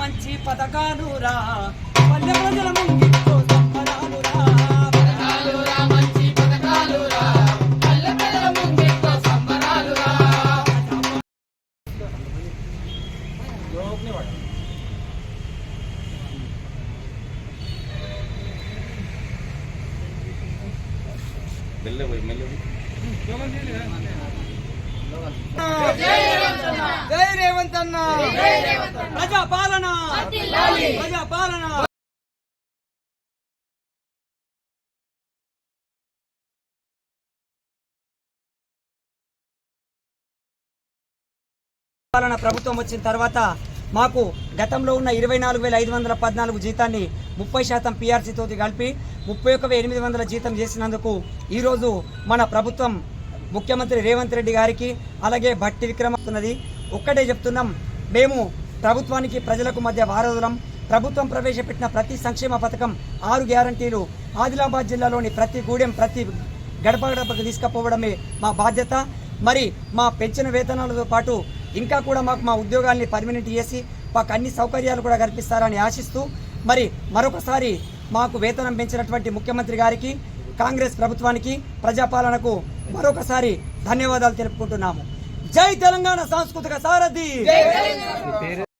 మంచి పథకాలు రా. పల్లె ప్రజల ముంగిట్లో సంబరాలు రా. జై రేవంత్ అన్న. ప్రజా పాలన ప్రజా పాలన పాలన ప్రభుత్వం వచ్చిన తర్వాత మాకు గతంలో ఉన్న ఇరవై నాలుగు వేల ఐదు వందల పద్నాలుగు జీతాన్ని ముప్పై శాతం పీఆర్సీతో కలిపి ముప్పై ఒక్క ఎనిమిది వందల జీతం చేసినందుకు ఈరోజు మన ప్రభుత్వం ముఖ్యమంత్రి రేవంత్ రెడ్డి గారికి అలాగే భట్టి విక్రమస్తున్నది ఒక్కటే చెప్తున్నాం. మేము ప్రభుత్వానికి ప్రజలకు మధ్య వారధులం ప్రభుత్వం ప్రవేశపెట్టిన ప్రతి సంక్షేమ పథకం ఆరు గ్యారంటీలు. ఆదిలాబాద్ జిల్లాలోని ప్రతి గూడెం ప్రతి గడప గడపకు తీసుకుపోవడమే మా బాధ్యత. మరి మా పెంచిన వేతనాలతో పాటు ఇంకా కూడా మాకు మా ఉద్యోగాల్ని పర్మనెంట్ చేసి మాకు అన్ని సౌకర్యాలు కూడా కల్పిస్తారని ఆశిస్తూ మరి మరొకసారి మాకు వేతనం పెంచినటువంటి ముఖ్యమంత్రి గారికి కాంగ్రెస్ ప్రభుత్వానికి ప్రజాపాలనకు మరొకసారి ధన్యవాదాలు తెలుపుకుంటున్నాము. జై తెలంగాణ సాంస్కృతిక సారథి!